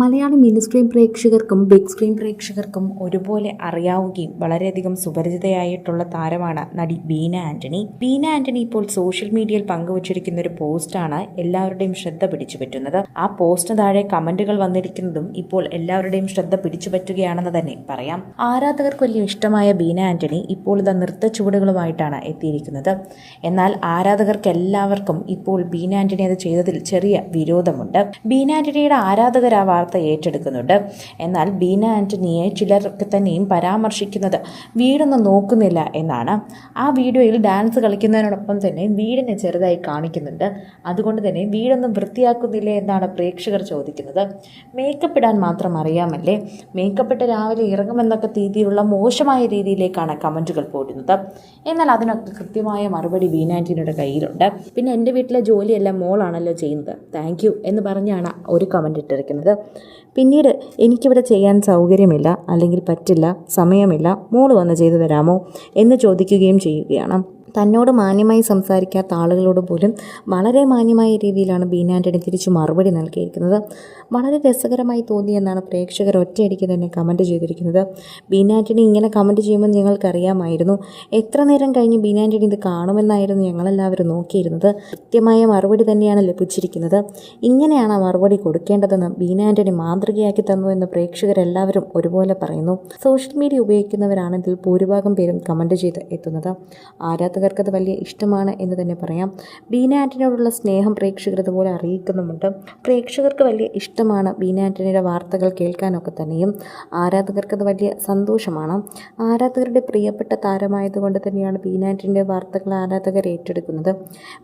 Malayali mini screen പ്രേക്ഷകർക്കും big screen പ്രേക്ഷകർക്കും ഒരുപോലെ അറിയാവുകയും വളരെയധികം സുപരിചിതയായിട്ടുള്ള താരമാണ് നടി ബീന ആന്റണി. ബീന ആന്റണി ഇപ്പോൾ സോഷ്യൽ മീഡിയയിൽ പങ്കുവച്ചിരിക്കുന്ന ഒരു പോസ്റ്റാണ് എല്ലാവരുടെയും ശ്രദ്ധ പിടിച്ചുപറ്റുന്നത്. ആ പോസ്റ്റിന് താഴെ കമന്റുകൾ വന്നിരിക്കുന്നതും ഇപ്പോൾ എല്ലാവരുടെയും ശ്രദ്ധ പിടിച്ചുപറ്റുകയാണെന്ന് തന്നെ പറയാം. ആരാധകർക്ക് വലിയ ഇഷ്ടമായ ബീന ആന്റണി ഇപ്പോൾ ഇത് നൃത്ത ചുവടുകളുമായിട്ടാണ് എത്തിയിരിക്കുന്നത്. എന്നാൽ ആരാധകർക്ക് എല്ലാവർക്കും ഇപ്പോൾ ബീന ആന്റണി അത് ചെയ്തതിൽ ചെറിയ വിരോധമുണ്ട്. ബീന ആന്റണിയുടെ ആരാധകർ വാർത്ത ഏറ്റെടുക്കുന്നുണ്ട്. എന്നാൽ ബീന ആന്റണിയെ ചിലർക്ക് തന്നെയും പരാമർശിക്കുന്നത് വീടൊന്നും നോക്കുന്നില്ല എന്നാണ്. ആ വീഡിയോയിൽ ഡാൻസ് കളിക്കുന്നതിനോടൊപ്പം തന്നെ വീടിനെ ചെറുതായി കാണിക്കുന്നുണ്ട്. അതുകൊണ്ട് തന്നെ വീടൊന്നും വൃത്തിയാക്കുന്നില്ല എന്നാണ് പ്രേക്ഷകർ ചോദിക്കുന്നത്. മേക്കപ്പ് ഇടാൻ മാത്രം അറിയാമല്ലേ? മേക്കപ്പ് ഇട്ട് രാവിലെ ഇറങ്ങുമെന്നൊക്കെ രീതിയിലുള്ള മോശമായ രീതിയിലേക്കാണ് കമന്റുകൾ പോരുന്നത്. എന്നാൽ അതിനൊക്കെ കൃത്യമായ മറുപടി ബീന ആന്റണിയുടെ കയ്യിലുണ്ട്. പിന്നെ എന്റെ വീട്ടിലെ ജോലിയെല്ലാം മോളാണല്ലോ ചെയ്യുന്നത്. താങ്ക് എന്ന് പറഞ്ഞാണ് ഒരു കമന്റ് ഇട്ടിരിക്കുന്നത്. പിന്നീട് എനിക്കിവിടെ ചെയ്യാൻ സൗകര്യമില്ല അല്ലെങ്കിൽ പറ്റില്ല സമയമില്ല മോൾ വന്ന് ചെയ്തു തരാമോ എന്ന് ചോദിക്കുകയും ചെയ്യുകയാണ്. തന്നോട് മാന്യമായി സംസാരിക്കാത്ത ആളുകളോട് പോലും വളരെ മാന്യമായ രീതിയിലാണ് ബീന ആന്റണി തിരിച്ചു മറുപടി നൽകിയിരിക്കുന്നത്. വളരെ രസകരമായി തോന്നിയെന്നാണ് പ്രേക്ഷകർ ഒറ്റയടിക്ക് തന്നെ കമന്റ് ചെയ്തിരിക്കുന്നത്. ബീന ആന്റണി ഇങ്ങനെ കമന്റ് ചെയ്യുമ്പോൾ ഞങ്ങൾക്കറിയാമായിരുന്നു എത്ര നേരം കഴിഞ്ഞ് ബീന ആന്റണി ഇത് കാണുമെന്നായിരുന്നു ഞങ്ങളെല്ലാവരും നോക്കിയിരുന്നത്. കൃത്യമായ മറുപടി തന്നെയാണ് ലഭിച്ചിരിക്കുന്നത്. ഇങ്ങനെയാണ് ആ മറുപടി കൊടുക്കേണ്ടതെന്ന് ബീന ആന്റണി മാതൃകയാക്കി തന്നു എന്ന് പ്രേക്ഷകരെല്ലാവരും ഒരുപോലെ പറയുന്നു. സോഷ്യൽ മീഡിയ ഉപയോഗിക്കുന്നവരാണ് ഇതിൽ ഭൂരിഭാഗം പേരും കമന്റ് ചെയ്ത് എത്തുന്നത്. ആരാധകർക്ക് അത് വലിയ ഇഷ്ടമാണ് എന്ന് തന്നെ പറയാം. ബീന ആന്റണിയോടുള്ള സ്നേഹം പ്രേക്ഷകർ ഇതുപോലെ അറിയിക്കുന്നുമുണ്ട്. പ്രേക്ഷകർക്ക് വലിയ ഇഷ്ടമാണ് ബീന ആന്റണിയുടെ വാർത്തകൾ കേൾക്കാനൊക്കെ തന്നെയും. ആരാധകർക്കത് വലിയ സന്തോഷമാണ്. ആരാധകരുടെ പ്രിയപ്പെട്ട താരമായതുകൊണ്ട് തന്നെയാണ് ബീന ആന്റണിയുടെ വാർത്തകൾ ആരാധകർ ഏറ്റെടുക്കുന്നത്.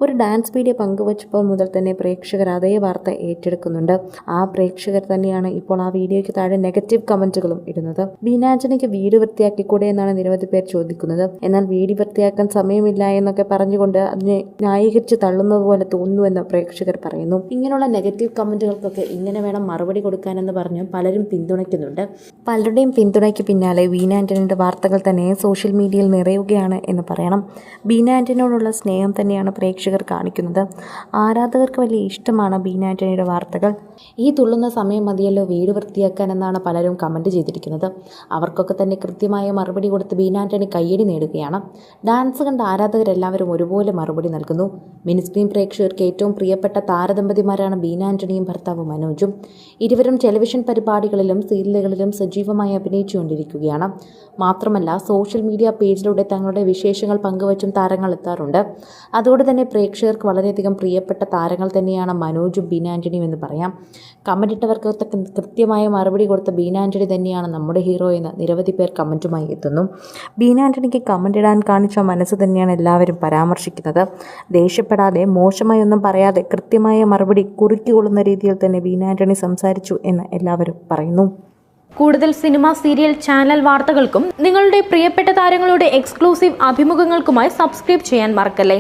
ഒരു ഡാൻസ് വീഡിയോ പങ്കുവച്ചപ്പോൾ മുതൽ തന്നെ പ്രേക്ഷകർ അതേ വാർത്ത ഏറ്റെടുക്കുന്നുണ്ട്. ആ പ്രേക്ഷകർ തന്നെയാണ് ഇപ്പോൾ ആ വീഡിയോയ്ക്ക് താഴെ നെഗറ്റീവ് കമന്റുകളും ഇടുന്നത്. ബീന ആന്റണിക്ക് വീട് വൃത്തിയാക്കിക്കൂടെ എന്നാണ് നിരവധി പേർ ചോദിക്കുന്നത്. എന്നാൽ വീട് വൃത്തിയാക്കാൻ സമയമില്ല എന്നൊക്കെ പറഞ്ഞുകൊണ്ട് അതിനെ ന്യായീകരിച്ച് തള്ളുന്നത് പോലെ തോന്നുന്നുവെന്ന് പ്രേക്ഷകർ പറയുന്നു. ഇങ്ങനെയുള്ള നെഗറ്റീവ് കമന്റുകൾക്കൊക്കെ ഇങ്ങനെ വേണം മറുപടി കൊടുക്കാനെന്ന് പറഞ്ഞ് പലരും പിന്തുണയ്ക്കുന്നുണ്ട്. പലരുടെയും പിന്തുണയ്ക്ക് പിന്നാലെ ബീന ആന്റണിയുടെ വാർത്തകൾ തന്നെ സോഷ്യൽ മീഡിയയിൽ നിറയുകയാണ് എന്ന് പറയണം. ബീന ആന്റണിയോടുള്ള സ്നേഹം തന്നെയാണ് പ്രേക്ഷകർ കാണിക്കുന്നത്. ആരാധകർക്ക് വലിയ ഇഷ്ടമാണ് ബീന ആന്റണിയുടെ വാർത്തകൾ. ഈ തുള്ളുന്ന സമയം മതിയല്ലോ വീട് വൃത്തിയാക്കാൻ എന്നാണ് പലരും കമന്റ് ചെയ്തിരിക്കുന്നത്. അവർക്കൊക്കെ തന്നെ കൃത്യമായ മറുപടി കൊടുത്ത് ബീന ആന്റണി കയ്യടി നേടുകയാണ്. ഡാൻസ് കണ്ട ആരാധകരെല്ലാവരും ഒരുപോലെ മറുപടി നൽകുന്നു. മിനിസ്ക്രീൻ പ്രേക്ഷകർക്ക് ഏറ്റവും പ്രിയപ്പെട്ട താരദമ്പതിമാരാണ് ബീന ആന്റണിയും ഭർത്താവ് മനോജും. ഇരുവരും ടെലിവിഷൻ പരിപാടികളിലും സീരിയലുകളിലും സജീവമായി അഭിനയിച്ചുകൊണ്ടിരിക്കുകയാണ്. മാത്രമല്ല സോഷ്യൽ മീഡിയ പേജിലൂടെ തങ്ങളുടെ വിശേഷങ്ങൾ പങ്കുവച്ചും താരങ്ങൾ എത്താറുണ്ട്. അതുകൊണ്ട് തന്നെ പ്രേക്ഷകർക്ക് വളരെയധികം പ്രിയപ്പെട്ട താരങ്ങൾ തന്നെയാണ് മനോജും ബീന ആന്റണിയും എന്ന് പറയാം. കമന്റിട്ടവർക്ക് കൃത്യമായ മറുപടി കൊടുത്ത ബീന ആന്റണി തന്നെയാണ് നമ്മുടെ ഹീറോ എന്ന് നിരവധി പേർ കമന്റുമായി എത്തുന്നു. ബീന ആന്റണിക്ക് കമന്റ് ഇടാൻ കാണിച്ച മനസ്സ് തന്നെയാണ് എല്ലാവരും പരാമർശിക്കുന്നത്. ദേഷ്യപ്പെടാതെ മോശമായി ഒന്നും പറയാതെ കൃത്യമായ മറുപടി കുറുക്കിക്കൊള്ളുന്ന രീതിയിൽ തന്നെ വീന ആന്റണി സംസാരിച്ചു എന്ന് എല്ലാവരും പറയുന്നു. കൂടുതൽ സിനിമ സീരിയൽ ചാനൽ വാർത്തകൾക്കും നിങ്ങളുടെ പ്രിയപ്പെട്ട താരങ്ങളുടെ എക്സ്ക്ലൂസീവ് അഭിമുഖങ്ങൾക്കുമായി സബ്സ്ക്രൈബ് ചെയ്യാൻ മറക്കല്ലേ?